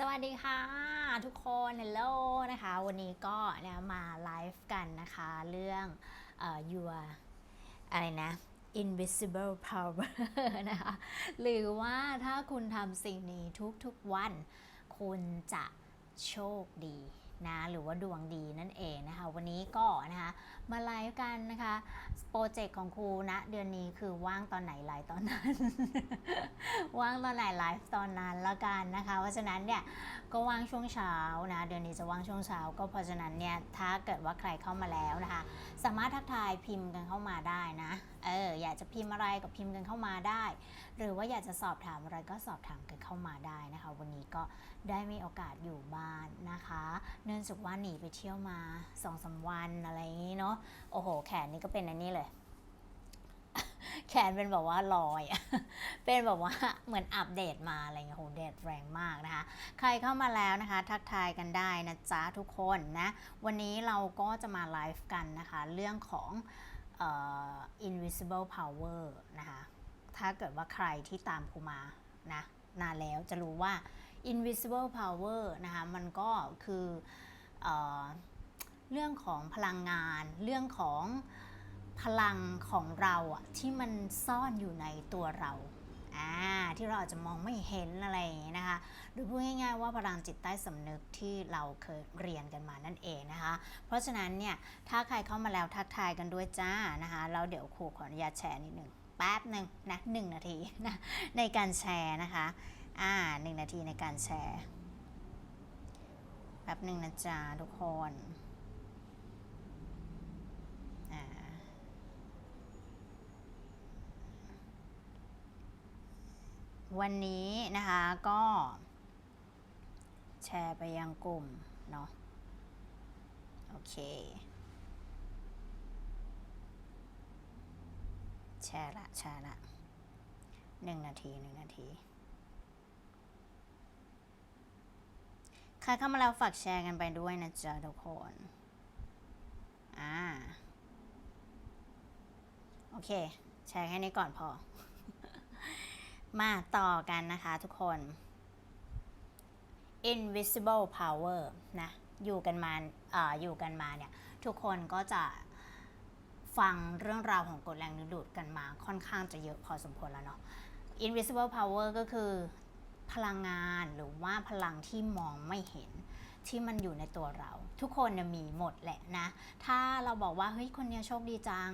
สวัสดีค่ะ ทุกคนฮัลโหลนะคะ วันนี้ก็นะมาไลฟ์กันนะคะ เรื่องเอ่อ your อะไรนะ invisible power นะคะ หรือว่าถ้าคุณทำสิ่งนี้ทุกๆวัน คุณจะโชคดีนะ หรือว่าดวงดีนั่นเองนะคะ วันนี้ก็นะคะ มาไลฟ์กันนะคะโปรเจกต์ของครูนะเดือนนี้คือว่างตอนไหนไลฟ์ตอนนั้น ว่างตอนไหนไลฟ์ตอนนั้นละกันนะคะ เพราะฉะนั้นเนี่ยก็ว่างช่วงเช้านะเดือนนี้จะว่างช่วงเช้า ก็เพราะฉะนั้นเนี่ยถ้าเกิดว่าใครเข้ามาแล้วนะคะ สามารถทักทายพิมพ์กันเข้ามาได้นะเอออยากจะพิมพ์อะไรก็พิมพ์กันเข้ามาได้ หรือว่าอยากจะสอบถามอะไรก็สอบถามกันเข้ามาได้นะคะ วันนี้ก็ได้มีโอกาสอยู่บ้านนะคะ เนื่องจากว่าหนีไปเที่ยวมาสองสาวันอะไรอย่างนี้เนาะโอ้โห แขนนี่ก็เป็นอันนี้เลย แขนเป็นแบบว่าลอยเป็นแบบว่าเหมือนอัปเดตมาอะไรเงี้ยโหแดดแรงมากนะคะ ใครเข้ามาแล้วนะคะ ทักทายกันได้นะจ๊ะทุกคนนะ วันนี้เราก็จะมาไลฟ์กันนะคะ เรื่องของอ invisible power นะคะ ถ้าเกิดว่าใครที่ตามครูมานะนานแล้วจะรู้ว่า invisible power นะคะ มันก็คืออ เรื่องของพลังงาน เรื่องของพลังของเราอะที่มันซ่อนอยู่ในตัวเราอ่าที่เราอาจจะมองไม่เห็นอะไรอย่างนี้นะคะหรือพูดง่ายๆว่าพลังจิตใต้สำนึกที่เราเคยเรียนกันมานั่นเองนะคะ เพราะฉะนั้นเนี่ยถ้าใครเข้ามาแล้วทักทายกันด้วยจ้านะคะแล้วเดี๋ยวครูขออนุญาตแชร์นิดหนึ่งแป๊บหนึ่งนะหนึ่งนาทีนะในการแชร์นะคะอ่าหนึ่งนาทีในการแชร์แป๊บหนึ่งนะจ๊ะทุกคน วันนี้นะคะก็แชร์ไปยังกลุ่มเนาะโอเค แชร์ละแชร์ละหนึ่งนาทีหนึ่งนาที ใครเข้ามาแล้วฝากแชร์กันไปด้วยนะจ๊ะทุกคน อ่า โอเค แชร์แค่นี้ก่อนพอ มาต่อกันนะคะทุกคน invisible power นะ อยู่กันมาออยู่กันมาเนี่ย ทุกคนก็จะฟังเรื่องราวของกฎแรงดึงดูดกันมาค่อนข้างจะเยอะพอสมควรแล้วเนาะ invisible power ก็คือพลังงานหรือว่าพลังที่มองไม่เห็นที่มันอยู่ในตัวเรา ทุกคนมีหมดแหละนะ ถ้าเราบอกว่าเฮ้ยคนเนี้ยโชคดีจัง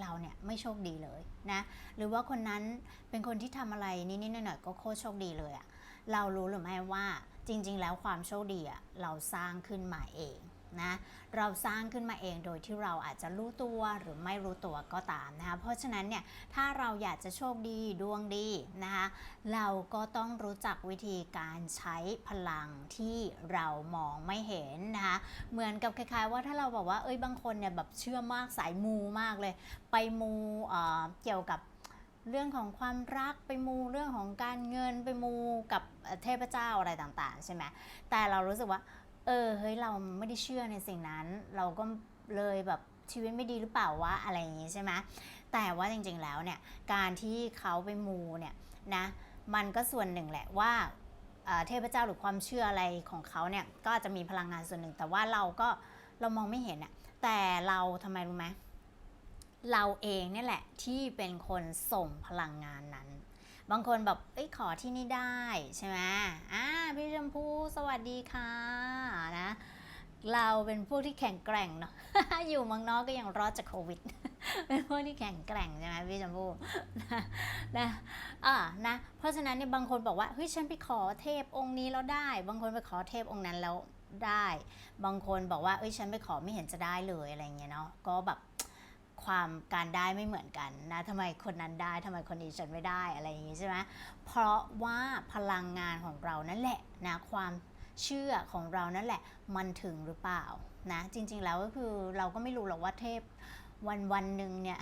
เราเนี่ยไม่โชคดีเลยนะหรือว่าคนนั้นเป็นคนที่ทำอะไรนิดๆหน่อยๆก็โคตรโชคดีเลยอะเรารู้หรือไม่ว่าจริง ๆ แล้วความโชคดีอะเราสร้างขึ้นมาเอง นะเราสร้างขึ้นมาเองโดยที่เราอาจจะรู้ตัวหรือไม่รู้ตัวก็ตามนะคะเพราะฉะนั้นเนี่ยถ้าเราอยากจะโชคดีดวงดีนะคะเราก็ต้องรู้จักวิธีการใช้พลังที่เรามองไม่เห็นนะคะเหมือนกับคล้ายๆ ว่าถ้าเราบอกว่าเอ้ยบางคนเนี่ยแบบเชื่อมากสายมูมากเลย ไปมูเอ่อเกี่ยวกับเรื่องของความรักไปมูเรื่องของการเงินไปมูกับเทพเจ้าอะไรต่างๆ ใช่ไหมแต่เรารู้สึกว่า เออเฮ้ยเราไม่ได้เชื่อในสิ่งนั้น เราก็เลยแบบชีวิตไม่ดีหรือเปล่าวะอะไรอย่างงี้ใช่ไหมแต่ว่าจริงๆแล้วเนี่ยการที่เขาไปมูเนี่ยนะมันก็ส่วนหนึ่งแหละว่าเทพเจ้าหรือความเชื่ออะไรของเขาเนี่ยก็จะมีพลังงานส่วนหนึ่ง แต่ว่าเราก็เรามองไม่เห็นอะแต่เราทำไมรู้ไหมเราเองเนี่ยแหละที่เป็นคนส่งพลังงานนั้น บางคนแบบเอ้ยขอที่นี่ได้ใช่ไหมอ่าพี่ชมพูสวัสดีค่ะนะเราเป็นพวกที่แข็งแกร่งเนาะอยู่มืองนอกก็ยังรอดจากโควิด เป็นพวกที่แข็งแกร่งใช่ไหมพี่ชมพู่นะนะอ่านะเพราะฉะนั้นเนี่ยบางคนบอกว่าเฮ้ยฉันไปขอเทพองค์นี้แล้วได้ บางคนไปขอเทพองค์นั้นแล้วได้ บางคนบอกว่าเอ้ยฉันไปขอไม่เห็นจะได้เลยอะไรเงี้ยเนาะก็แบบ ความการได้ไม่เหมือนกันนะทำไมคนนั้นได้ทำไมคนนี้ฉันไม่ได้อะไรอย่างงี้ใช่ไหมเพราะว่าพลังงานของเรานั่นแหละนะความเชื่อของเรานั่นแหละมันถึงหรือเปล่านะจริงๆแล้วก็คือเราก็ไม่รู้หรอกว่าเทพ วันวันหนึ่งเนี่ย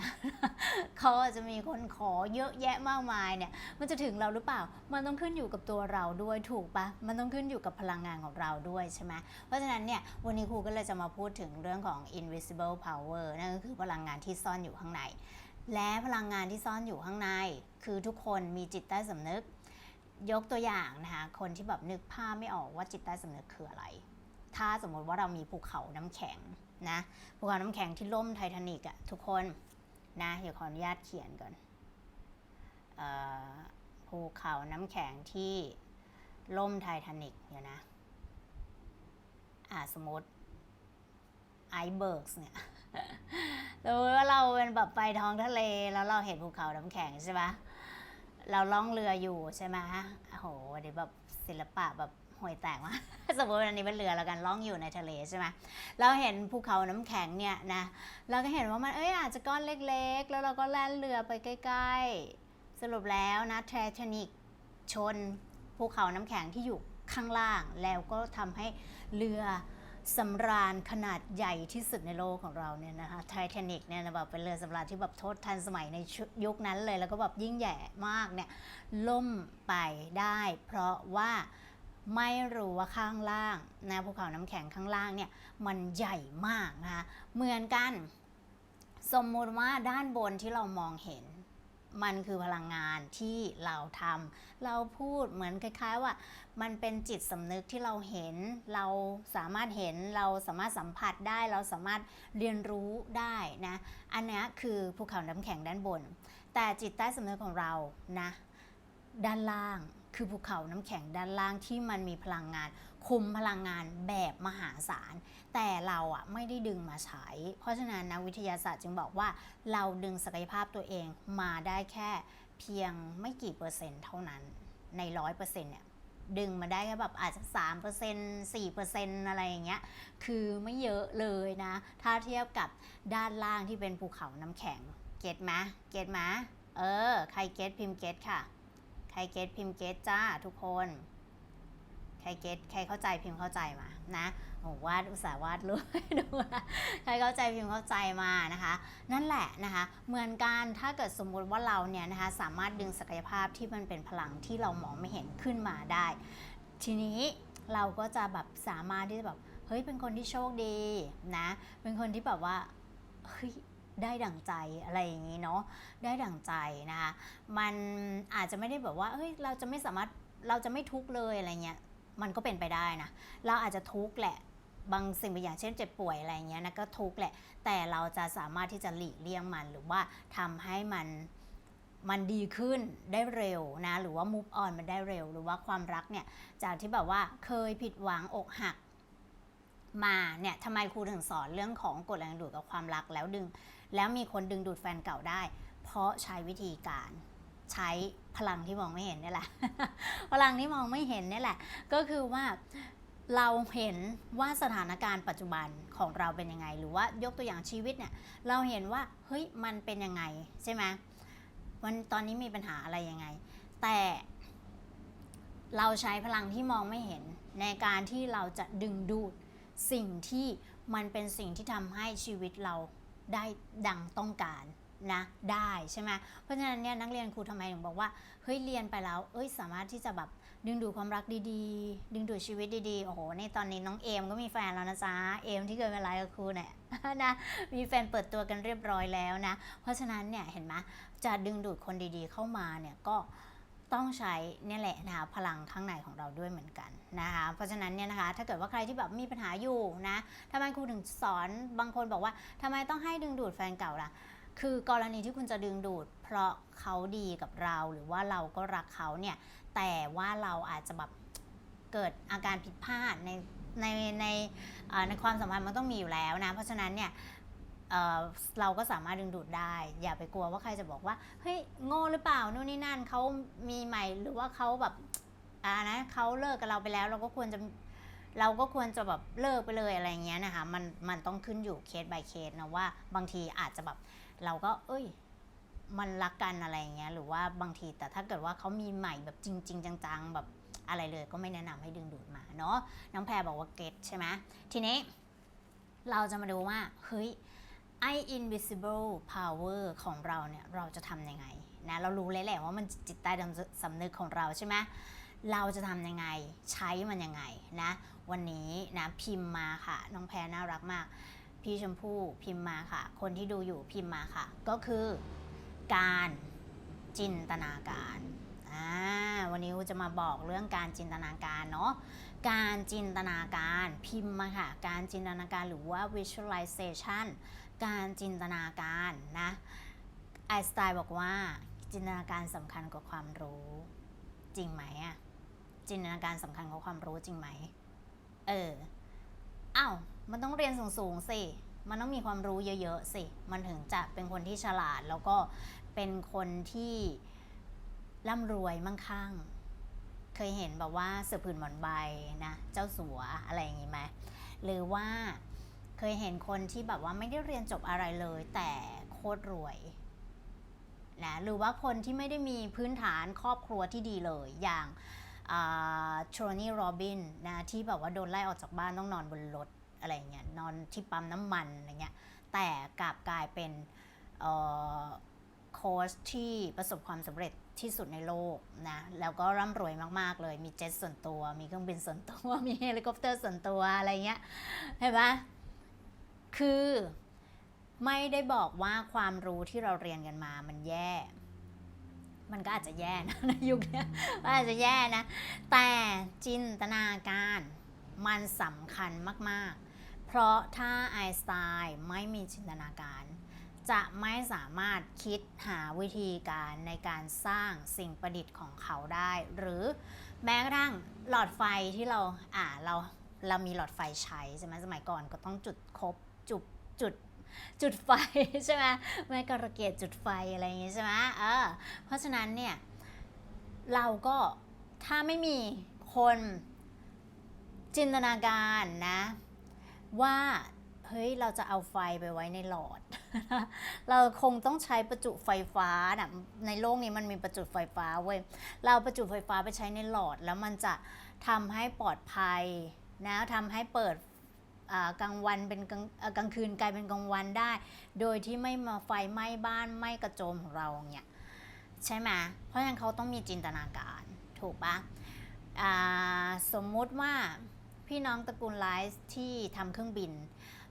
เขาอาจจะมีคนขอเยอะแยะมากมายเนี่ยมันจะถึงเราหรือเปล่า มันต้องขึ้นอยู่กับตัวเราด้วยถูกปะมันต้องขึ้นอยู่กับพลังงานของเราด้วยใช่ไหมเพราะฉะนั้นเนี่ยวันนี้ครูก็เลยจะมาพูดถึงเรื่องของ invisible power นั่นก็คือพลังงานที่ซ่อนอยู่ข้างใน และพลังงานที่ซ่อนอยู่ข้างใน คือทุกคนมีจิตใต้สำนึก ยกตัวอย่างนะคะคนที่แบบนึกภาพไม่ออกว่าจิตใต้สำนึกคืออะไร ถ้าสมมติว่าเรามีภูเขาน้ำแข็ง นะภูเขาน้ำแข็งที่ล่มไททานิกอะทุกคนนะเดี๋ยวขออนุญาตเขียนก่อนภูเขาน้ำแข็งที่ล่มไททานิกเดี๋ยวนะอ่าสมมติไอเบิร์กเนี่ยสมมติว่าเราเป็นแบบไปท้องทะเลแล้วเราเห็นภูเขาน้ำแข็งใช่ไหมเราล่องเรืออยู่ใช่ไหมโอ้โหเดี๋ยวแบบศิลปะแบบ ห่วยแตกมาสมมติอันนี้เป็นเรือแล้วกันล่องอยู่ในทะเลใช่ไหมเราเห็นภูเขาน้ำแข็งเนี่ยนะเราก็เห็นว่ามันเอ้ยอาจจะก้อนเล็ก ๆ แล้วเราก็แล่นเรือไปใกล้ ๆ สรุปแล้วนะไททานิกชนภูเขาน้ำแข็งที่อยู่ข้างล่าง แล้วก็ทำให้เรือสำราญขนาดใหญ่ที่สุดในโลกของเราเนี่ยนะคะไททานิกเนี่ยนะแบบเป็นเรือสำราญที่แบบโทษทันสมัยในยุคนั้นเลย แล้วก็แบบยิ่งใหญ่มากเนี่ยล่มไปได้ เพราะว่า ไม่รู้ว่าข้างล่างนะภูเขาน้ำแข็งข้างล่างเนี่ยมันใหญ่มากนะคะเหมือนกัน สมมุติว่าด้านบนที่เรามองเห็น มันคือพลังงานที่เราทำเราพูดเหมือนคล้าย ๆ ว่า มันเป็นจิตสำนึกที่เราเห็น เราสามารถเห็นเราสามารถสัมผัสได้ เราสามารถเรียนรู้ได้นะอันนี้คือภูเขาน้ำแข็งด้านบน แต่จิตใต้สำนึกของเรานะด้านล่าง คือภูเขาน้ำแข็งด้านล่างที่มันมีพลังงาน คุมพลังงานแบบมหาศาล แต่เราอะไม่ได้ดึงมาใช้ เพราะฉะนั้นนักวิทยาศาสตร์จึงบอกว่าเราดึงศักยภาพตัวเองมาได้แค่เพียงไม่กี่เปอร์เซ็นต์เท่านั้นในร้อยเปอร์เซ็นต์เนี่ยดึงมาได้แค่แบบอาจจะ3% 4%อะไรอย่างเงี้ย คือไม่เยอะเลยนะ ถ้าเทียบกับด้านล่างที่เป็นภูเขาน้ำแข็ง เก็ตไหมเก็ตไหมเออ ใครเก็ตพิมพ์เก็ตค่ะ ใครเก็ตพิมพ์เก็ตจ้าทุกคน ใครเก็ตใครเข้าใจพิมพ์เข้าใจมานะโอ้วาดอุตสาห์วาดรูปให้ดูนะใครเข้าใจพิมพ์เข้าใจมานะคะ นั่นแหละนะคะ เหมือนกันถ้าเกิดสมมุติว่าเราเนี่ยนะคะสามารถดึงศักยภาพที่มันเป็นพลังที่เรามองไม่เห็นขึ้นมาได้ ทีนี้เราก็จะแบบสามารถที่จะแบบเฮ้ยเป็นคนที่โชคดีนะ เป็นคนที่แบบว่าเฮ้ย ได้ดั่งใจอะไรอย่างนี้เนาะได้ดั่งใจนะคะมันอาจจะไม่ได้แบบว่าเฮ้ยเราจะไม่สามารถเราจะไม่ทุกข์เลยอะไรเงี้ยมันก็เป็นไปได้นะเราอาจจะทุกข์แหละบางสิ่งบางอย่างเช่นเจ็บป่วยอะไรเงี้ยนะก็ทุกข์แหละ แต่เราจะสามารถที่จะหลีกเลี่ยงมันหรือว่าทำให้มันมันดีขึ้นได้เร็วนะหรือว่า move on มันได้เร็ว หรือว่าความรักเนี่ยจากที่แบบว่าเคยผิดหวังอกหักมาเนี่ยทำไมครูถึงสอนเรื่องของกฎแรงดูดกับความรักแล้วดึง แล้วมีคนดึงดูดแฟนเก่าได้ เพราะใช้วิธีการใช้พลังที่มองไม่เห็นนี่แหละ พลังที่มองไม่เห็นนี่แหละ ก็คือว่าเราเห็นว่าสถานการณ์ปัจจุบันของเราเป็นยังไง หรือว่ายกตัวอย่างชีวิตเนี่ยเราเห็นว่าเฮ้ยมันเป็นยังไงใช่ไหมมันตอนนี้มีปัญหาอะไรยังไง แต่เราใช้พลังที่มองไม่เห็น ในการที่เราจะดึงดูดสิ่งที่มันเป็นสิ่งที่ทำให้ชีวิตเรา ได้ดังต้องการนะได้ใช่ไหมเพราะฉะนั้นเนี่ยนักเรียนครูทำไมถึงบอกว่าเฮ้ยเรียนไปแล้ว เอ้ยสามารถที่จะแบบดึงดูดความรักดีๆ ดึงดูดชีวิตดีๆ โอ้โห ในตอนนี้น้องเอมก็มีแฟนแล้วนะจ๊ะ เอมที่เคยเป็นไลฟ์กับครูเนี่ยนะ มีแฟนเปิดตัวกันเรียบร้อยแล้วนะ เพราะฉะนั้นเนี่ยเห็นไหมจะดึงดูดคนดีๆเข้ามาเนี่ยก็ ต้องใช้เนี่ยแหละนะคะพลังข้างในของเราด้วยเหมือนกันนะคะเพราะฉะนั้นเนี่ยนะคะถ้าเกิดว่าใครที่แบบมีปัญหาอยู่นะทำไมครูถึงสอนบางคนบอกว่าทำไมต้องให้ดึงดูดแฟนเก่าล่ะคือกรณีที่คุณจะดึงดูด เพราะเขาดีกับเราหรือว่าเราก็รักเขาเนี่ยแต่ว่าเราอาจจะแบบเกิดอาการผิดพลาดในในในในความสัมพันธ์มันต้องมีอยู่แล้วนะ เพราะฉะนั้นเนี่ย เเราก็สามารถดึงดูดได้ อย่าไปกลัวว่าใครจะบอกว่าเฮ้ยโง่หรือเปล่านู่นนี่นั่นเขามีใหม่หรือว่าเขาแบบอ่านะเขาเลิกกับเราไปแล้ว เราก็ควรจะเราก็ควรจะแบบเลิกไปเลยอะไรเงี้ยนะคะมันมันต้องขึ้นอยู่เคส by เคสนะว่าบางทีอาจจะแบบเราก็ เอ้ย มันรักกันอะไรเงี้ยหรือว่าบางทีแต่ถ้าเกิดว่าเขามีใหม่แบบจริงๆจังๆแบบอะไรเลยก็ไม่แนะนำให้ดึงดูดมาเนาะน้องแพรบอกว่าเก็ตใช่ไหมทีนี้ เราจะมาดูว่าเฮ้ย ไอ invisible power ของเราเนี่ยเราจะทำยังไงนะเรารู้เลยแหละว่ามันจิตใต้สำนึกของเราใช่ไหมเราจะทำยังไงใช้มันยังไงนะ วันนี้นะพิมพ์มาค่ะ น้องแพรน่ารักมาก พี่ชมพู่พิมพ์มาค่ะ คนที่ดูอยู่พิมพ์มาค่ะ ก็คือการจินตนาการอ่าวันนี้จะมาบอกเรื่องการจินตนาการเนาะการจินตนาการพิมพ์มาค่ะ การจินตนาการหรือว่า visualization การจินตนาการนะไอน์สไตน์บอกว่าจินตนาการสำคัญกว่าความรู้จริงไหมอะจินตนาการสำคัญกว่าความรู้จริงไหม เอออ้าวมันต้องเรียนสูงๆสิมันต้องมีความรู้เยอะๆสิ มันถึงจะเป็นคนที่ฉลาดแล้วก็เป็นคนที่ร่ำรวยมั่งคั่ง เคยเห็นแบบว่าเสือผืนหมอนใบนะ เจ้าสัวอะไรอย่างงี้ไหม หรือว่า เคยเห็นคนที่แบบว่าไม่ได้เรียนจบอะไรเลย แต่โคตรรวยนะหรือว่าคนที่ไม่ได้มีพื้นฐานครอบครัวที่ดีเลย อย่างโทนี่โรบินนะที่แบบว่าโดนไล่ออกจากบ้านต้องนอนบนรถอะไรเงี้ยนอนที่ปั๊มน้ำมันอะไรเงี้ยแต่กลับกลายเป็นโค้ชที่ประสบความสำเร็จที่สุดในโลกนะแล้วก็ร่ำรวยมากๆเลย มีเจ็ตส่วนตัว มีเครื่องบินส่วนตัว มีเฮลิคอปเตอร์ส่วนตัวอะไรเงี้ยเห็นปะ คือไม่ได้บอกว่าความรู้ที่เราเรียนกันมามันแย่ มันก็อาจจะแย่นะในยุคนี้มันอาจจะแย่นะ แต่จินตนาการมันสำคัญมาก ๆ เพราะถ้าไอน์สไตน์ไม่มีจินตนาการ จะไม่สามารถคิดหาวิธีการในการสร้างสิ่งประดิษฐ์ของเขาได้ หรือแม้กระทั่งหลอดไฟที่เราอ่าเราเรามีหลอดไฟใช้ใช่ไหมสมัยก่อนก็ต้องจุดคบ จุดจุดจุดไฟใช่ไหมไม่กระเกียดจุดไฟอะไรอย่างงี้ใช่ไหมเออเพราะฉะนั้นเนี่ยเราก็ถ้าไม่มีคนจินตนาการนะ ว่าเฮ้ยเราจะเอาไฟไปไว้ในหลอด เราคงต้องใช้ประจุไฟฟ้านะในโลกนี้มันมีประจุไฟฟ้าเว้ยเราประจุไฟฟ้าไปใช้ในหลอด แล้วมันจะทำให้ปลอดภัยนะทำให้เปิด กลางวันเป็นกลางกลางคืนกลายเป็นกลางวันได้ โดยที่ไม่มาไฟไหม้บ้านไหม้กระโจมของเราเนี่ยใช่ไหมเพราะฉะนั้นเขาต้องมีจินตนาการถูกปะอ่าสมมุติว่าพี่น้องตระกูลไลฟ์ที่ทำเครื่องบิน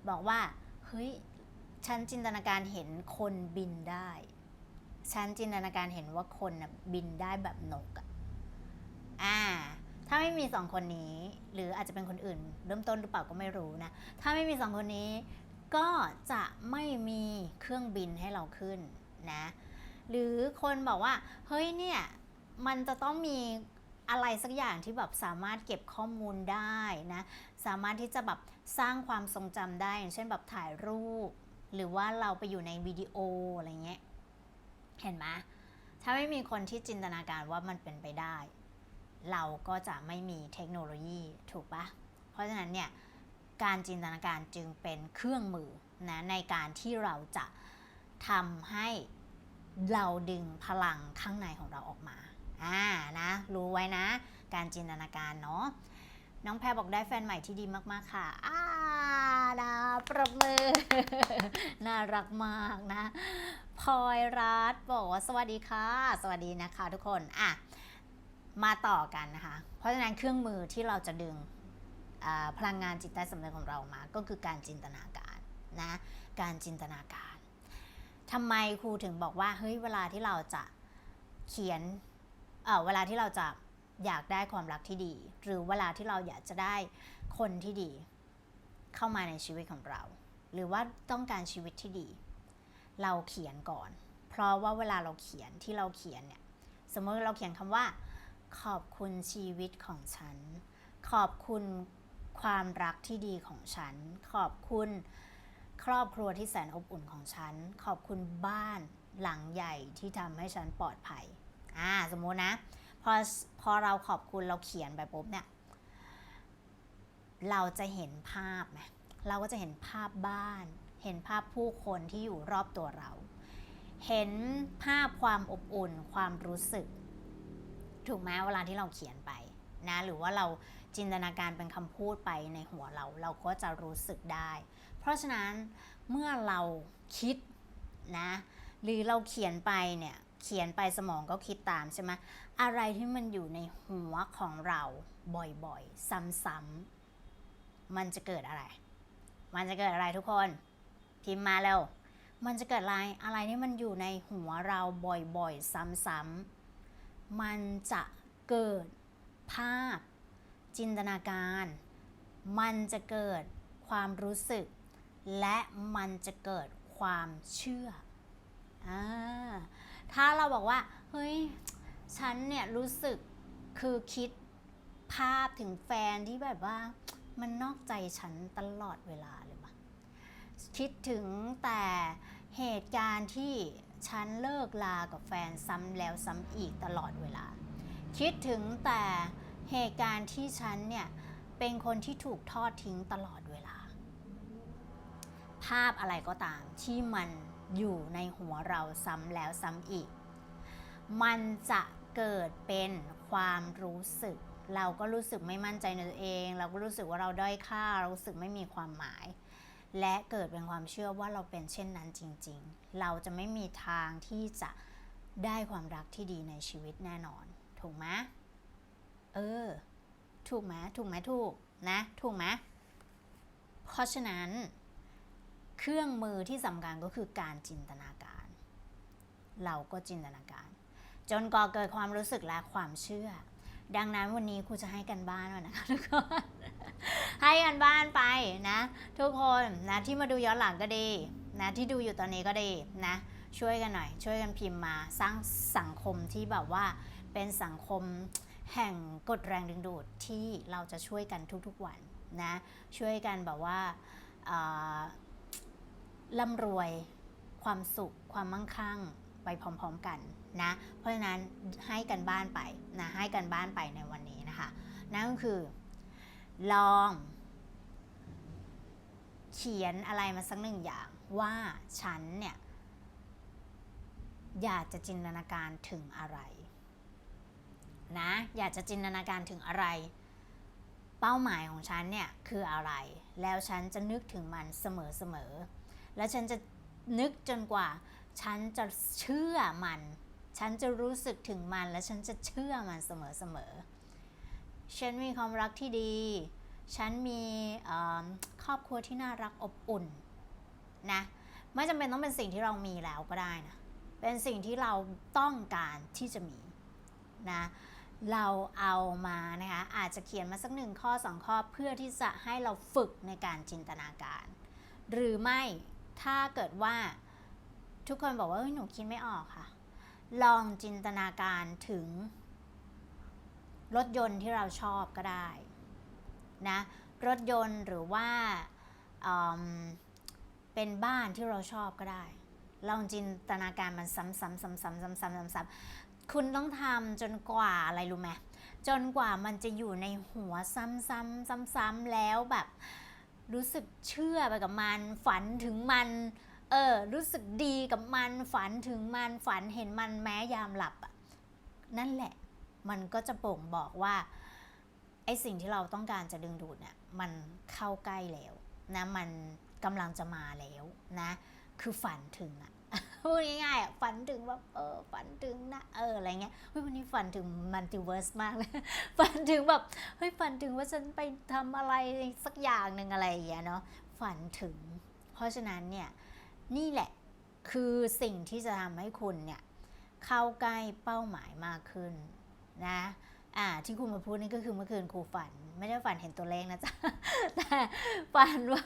บอกว่าเฮ้ยฉันจินตนาการเห็นคนบินได้ฉันจินตนาการเห็นว่าคนน่ะบินได้แบบนกอะอ่า ถ้าไม่มีสองคนนี้ หรืออาจจะเป็นคนอื่น เริ่มต้นหรือเปล่าก็ไม่รู้นะ ถ้าไม่มีสองคนนี้ก็จะไม่มีเครื่องบินให้เราขึ้นนะ หรือคนบอกว่า เฮ้ยเนี่ยมันจะต้องมีอะไรสักอย่างที่แบบสามารถเก็บข้อมูลได้นะ สามารถที่จะแบบสร้างความทรงจำได้อย่างเช่นแบบถ่ายรูป หรือว่าเราไปอยู่ในวิดีโออะไรเงี้ย เห็นไหมถ้าไม่มีคนที่จินตนาการว่ามันเป็นไปได้ เราก็จะไม่มีเทคโนโลยีถูกปะเพราะฉะนั้นเนี่ยการจินตนาการจึงเป็นเครื่องมือนะในการที่เราจะทำให้เราดึงพลังข้างในของเราออกมาอ่านะรู้ไว้นะ การจินตนาการเนาะน้องแพรบอกได้แฟนใหม่ที่ดีมากๆค่ะอ่าดาประมือ น่ารักมากนะพลอยรัตบอกว่าสวัสดีค่ะ สวัสดีนะคะทุกคนอะ มาต่อกันนะคะ เพราะฉะนั้นเครื่องมือที่เราจะดึงพลังงานจิตใต้สำนึกของเรามาก็คือการจินตนาการนะการจินตนาการทำไมครูถึงบอกว่าเฮ้ยเวลาที่เราจะเขียนเเวลาที่เราจะอยากได้ความรักที่ดี หรือเวลาที่เราอยากจะได้คนที่ดี เข้ามาในชีวิตของเรา หรือว่าต้องการชีวิตที่ดี เราเขียนก่อน เพราะว่าเวลาเราเขียนที่เราเขียนเนี่ยสมมติเราเขียนคำว่า ขอบคุณชีวิตของฉัน ขอบคุณความรักที่ดีของฉัน ขอบคุณครอบครัวที่แสนอบอุ่นของฉัน ขอบคุณบ้านหลังใหญ่ที่ทำให้ฉันปลอดภัยอ่าสมมุตินะพอพอเราขอบคุณเราเขียนไปปุ๊บเนี่ยเราจะเห็นภาพไหมเราก็จะเห็นภาพบ้าน เห็นภาพผู้คนที่อยู่รอบตัวเรา เห็นภาพความอบอุ่นความรู้สึก ถูกไหมเวลาที่เราเขียนไปนะหรือว่าเราจินตนาการเป็นคำพูดไปในหัวเรา เราก็จะรู้สึกได้ เพราะฉะนั้นเมื่อเราคิดนะหรือเราเขียนไปเนี่ยเขียนไปสมองก็คิดตามใช่ไหมอะไรที่มันอยู่ในหัวของเราบ่อยๆ ซ้ำๆมันจะเกิดอะไร มันจะเกิดอะไรทุกคน พิมพ์มาเร็วมันจะเกิดอะไรอะไรที่มันอยู่ในหัวเราบ่อยๆ ซ้ำๆ มันจะเกิดภาพ จินตนาการ มันจะเกิดความรู้สึก และมันจะเกิดความเชื่ออถ้าเราบอกว่า เฮ้ย ฉันเนี่ยรู้สึกคือคิดภาพถึงแฟนที่แบบว่า มันนอกใจฉันตลอดเวลาเลยปะคิดถึงแต่เหตุการณ์ที่ ฉันเลิกลากับแฟนซ้ำแล้วซ้ำอีกตลอดเวลา คิดถึงแต่เหตุการณ์ที่ฉันเนี่ย เป็นคนที่ถูกทอดทิ้งตลอดเวลา ภาพอะไรก็ตามที่มันอยู่ในหัวเราซ้ำแล้วซ้ำอีก มันจะเกิดเป็นความรู้สึก เราก็รู้สึกไม่มั่นใจในตัวเอง เราก็รู้สึกว่าเราด้อยค่า เรารู้สึกไม่มีความหมาย และเกิดเป็นความเชื่อว่าเราเป็นเช่นนั้นจริง ๆ เราจะไม่มีทางที่จะได้ความรักที่ดีในชีวิตแน่นอน ถูกไหมเออ ถูกไหมถูกไหมถูกนะ ถูกไหมเพราะฉะนั้น เครื่องมือที่สำคัญก็คือการจินตนาการ เราก็จินตนาการ จนก่อเกิดความรู้สึกและความเชื่อ ดังนั้นวันนี้ครูจะให้กันบ้านมานะคะทุกคนให้กันบ้านไปนะ ทุกคนนะที่มาดูย้อนหลังก็ดีนะที่ดูอยู่ตอนนี้ก็ดีนะช่วยกันหน่อย ช่วยกันพิมพ์มาสร้างสังคมที่แบบว่าเป็นสังคมแห่งกฎแรงดึงดูดที่เราจะช่วยกันทุกๆวันนะช่วยกันแบบว่าเอ่อร่ำรวยความสุขความมั่งคั่งไปพร้อมๆกัน นะ เพราะฉะนั้นให้กันบ้านไปนะให้กันบ้านไปในวันนี้นะคะ นั่นก็คือ ลองเขียนอะไรมาสักหนึ่งอย่างว่าฉันเนี่ย อยากจะจินตนาการถึงอะไร นะ อยากจะจินตนาการถึงอะไร เป้าหมายของฉันเนี่ยคืออะไร แล้วฉันจะนึกถึงมันเสมอๆ และฉันจะนึกจนกว่า ฉันจะเชื่อมัน ฉันจะรู้สึกถึงมันและฉันจะเชื่อมันเสมอๆ ฉันมีความรักที่ดี ฉันมีครอบครัวที่น่ารักอบอุ่นนะไม่จำเป็นต้องเป็นสิ่งที่เรามีแล้วก็ได้นะ เป็นสิ่งที่เราต้องการที่จะมีนะ เราเอามานะคะอาจจะเขียนมาสักหนึ่งข้อสองข้อเพื่อที่จะให้เราฝึกในการจินตนาการ หรือไม่ถ้าเกิดว่าทุกคนบอกว่าเฮ้ยหนูคิดไม่ออกค่ะ ลองจินตนาการถึง รถยนต์ที่เราชอบก็ได้นะรถยนต์หรือว่าอืมเป็นบ้านที่เราชอบก็ได้ ลองจินตนาการมันซ้ำๆซ้ำๆๆๆๆคุณต้องทำจนกว่าอะไรรู้ไหมจนกว่ามันจะอยู่ในหัวซ้ำๆซ้ำๆแล้วแบบ รู้สึกเชื่อไปกับมัน ฝันถึงมัน เออ รู้สึกดีกับมันฝันถึงมันฝันเห็นมันแม้ยามหลับอะนั่นแหละ มันก็จะบ่งบอกว่าไอสิ่งที่เราต้องการจะดึงดูดเนี่ยมันเข้าใกล้แล้วนะมันกำลังจะมาแล้วนะ คือฝันถึงอะพูดง่ายๆอะฝันถึงว่าเออฝันถึงนะเอออะไรเงี้ยเฮ้ยวันนี้ฝันถึงมัลติเวิร์สมากเลยฝันถึงแบบเฮ้ยฝันถึงว่าฉันไปทำอะไรสักอย่างหนึ่งอะไรอย่างเงี้ยเนาะฝันถึง เพราะฉะนั้นเนี่ย นี่แหละคือสิ่งที่จะทำให้คุณเนี่ยเข้าใกล้เป้าหมายมากขึ้นนะอ่าที่คุณมาพูดนี่ก็คือเมื่อคืนครูฝัน ไม่ได้ฝันเห็นตัวเลขนะจ๊ะ แต่ฝันว่า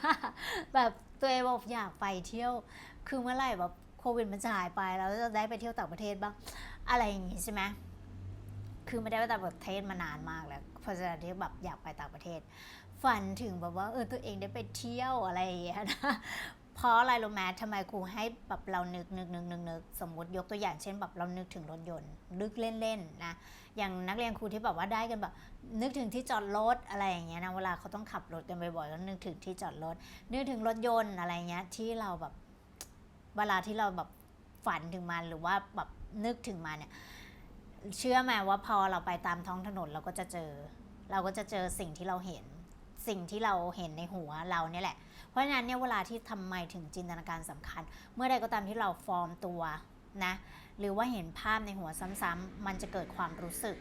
แบบตัวเองบอกอยากไปเที่ยว คือเมื่อไหร่แบบโควิดมันจะหายไปแล้วจะได้ไปเที่ยวต่างประเทศบ้างอะไรอย่างงี้ใช่ไหมคือไม่ได้ไปต่างประเทศมานานมากแล้วเพราะฉะนั้นที่แบบอยากไปต่างประเทศ ฝันถึงแบบว่าเออตัวเองได้ไปเที่ยวอะไรอย่างเงี้ยนะ เพราะอะไรรู้ไหมทำไมครูให้แบบเรานึกนึกนึกนึกนึกสมมติยกตัวอย่างเช่นแบบเรานึกถึงรถยนต์นึกเล่นๆนะอย่างนักเรียนครูที่แบบว่าได้กันแบบ นึกถึงที่จอดรถอะไรอย่างเงี้ยนะเวลาเขาต้องขับรถกันบ่อยๆก็นึกถึงที่จอดรถนึกถึงรถยนต์อะไรเงี้ยที่เราแบบเวลาที่เราแบบฝันถึงมันหรือว่าแบบนึกถึงมันเนี่ยเชื่อไหมว่าพอเราไปตามท้องถนนเราก็จะเจอ เราก็จะเจอสิ่งที่เราเห็น สิ่งที่เราเห็นในหัวเราเนี่ยแหละ ราะฉะนั้นเนี่ยเวลาที่ทำไมถึงจินตนาการสำคัญ เมื่อใดก็ตามที่เราฟอร์มตัวนะหรือว่าเห็นภาพในหัวซ้ำๆมันจะเกิดความรู้สึก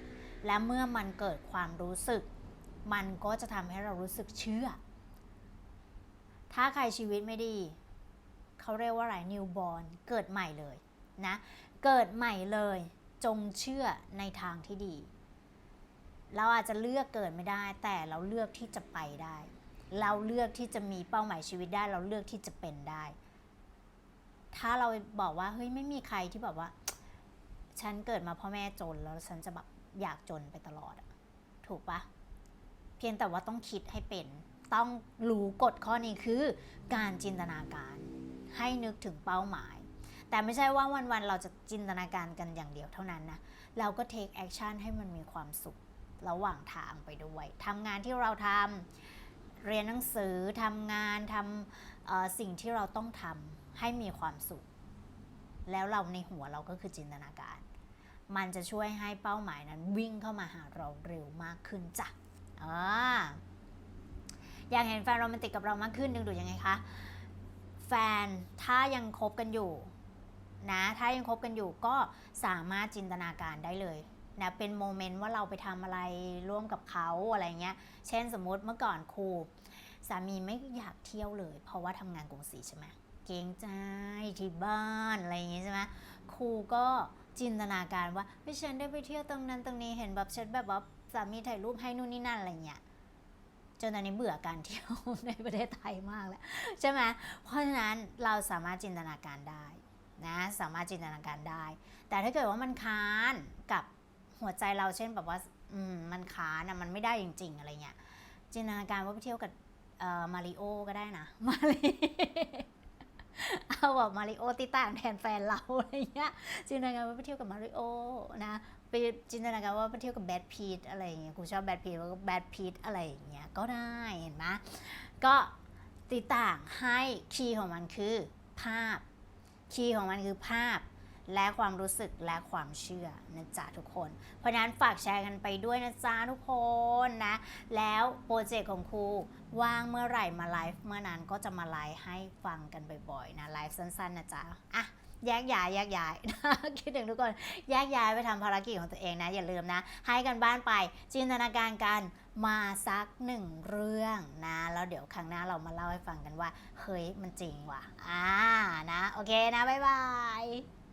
และเมื่อมันเกิดความรู้สึก มันก็จะทำให้เรารู้สึกเชื่อ ถ้าใครชีวิตไม่ดีเขาเรียกว่าอะไรนิวบอ r n เกิดใหม่เลยนะเกิดใหม่เลยจงเชื่อในทางที่ดี เราอาจจะเลือกเกิดไม่ได้ แต่เราเลือกที่จะไปได้ เราเลือกที่จะมีเป้าหมายชีวิตได้ เราเลือกที่จะเป็นได้ ถ้าเราบอกว่าเฮ้ยไม่มีใครที่แบบว่า ฉันเกิดมาพ่อแม่จนแล้วฉันจะแบบอยากจนไปตลอดอะถูกปะเพียงแต่ว่าต้องคิดให้เป็น ต้องรู้กฎข้อนี้คือ การจินตนาการ ให้นึกถึงเป้าหมาย แต่ไม่ใช่ว่าวันๆเราจะจินตนาการกันอย่างเดียวเท่านั้นนะเราก็ take action ให้มันมีความสุขระหว่างทางไปด้วยทำงานที่เราทำ เรียนหนังสือทำงานทำสิ่งที่เราต้องทำให้มีความสุข แล้วเราในหัวเราก็คือจินตนาการ มันจะช่วยให้เป้าหมายนั้นวิ่งเข้ามาหาเราเร็วมากขึ้นจ้ะอ่าอยากเห็นแฟนโรแมนติกกับเรามากขึ้นดึงดูดยังไงคะแฟนถ้ายังคบกันอยู่นะถ้ายังคบกันอยู่ก็สามารถจินตนาการได้เลย นะเป็นโมเมนต์ว่าเราไปทำอะไรร่วมกับเขาอะไรเงี้ย เช่นสมมติเมื่อก่อนครูสามีไม่อยากเที่ยวเลย เพราะว่าทำงานกรุงศรีใช่ไหมเกงใจที่บ้านอะไรอย่างงี้ใช่ไหมครูก็จินตนาการว่าเฮ้ยฉันได้ไปเที่ยวตรงนั้นตรงนี้เห็นแบบฉันแบบว่าสามีถ่ายรูปให้นู่นนี่นั่นอะไรเงี้ยจนตอนนี้เบื่อการเที่ยวในประเทศไทยมากแล้วใช่ไหมเพราะฉะนั้นเราสามารถจินตนาการได้นะสามารถจินตนาการได้ แต่ถ้าเกิดว่ามันค้านกับ หัวใจเราเช่นแบบว่าอืมมันค้านะมันไม่ได้จริง ๆ อะไรเงี้ยจินตนาการว่าไปเที่ยวกับมาริโอก็ได้นะมาริเอาแบบมาริโอติต่างแทนแฟนเราอะไรเงี้ยจินตนาการว่าไปเที่ยวกับมาริโอนะไปจินตนาการว่าไปเที่ยวกับแบทพีทอะไรอย่างเงี้ยกูชอบแบทพีทแล้วก็แบทพีทอะไรอย่างเงี้ยก็ได้เห็นไหมก็ติต่างให้คีย์ของมันคือภาพ คีย์ของมันคือภาพ และความรู้สึกและความเชื่อนะจ๊ะทุกคน เพราะนั้นฝากแชร์กันไปด้วยนะจ๊ะทุกคนนะ แล้วโปรเจกต์ของครูว่างเมื่อไหร่มาไลฟ์เมื่อนั้นก็จะมาไลฟ์ให้ฟังกันบ่อยๆนะไลฟ์สั้นๆนะจ๊ะอะแยกย้ายแยกย้ายคิดถึงทุกคนแยกย้ายไปทำภารกิจของตัวเองนะ อย่าลืมนะ ให้กันบ้านไปจินตนาการกันมาสักหนึ่งเรื่องนะ แล้วเดี๋ยวครั้งหน้าเรามาเล่าให้ฟังกันว่า เฮ้ยมันจริงว่ะอ่านะ โอเคนะ บ๊ายบาย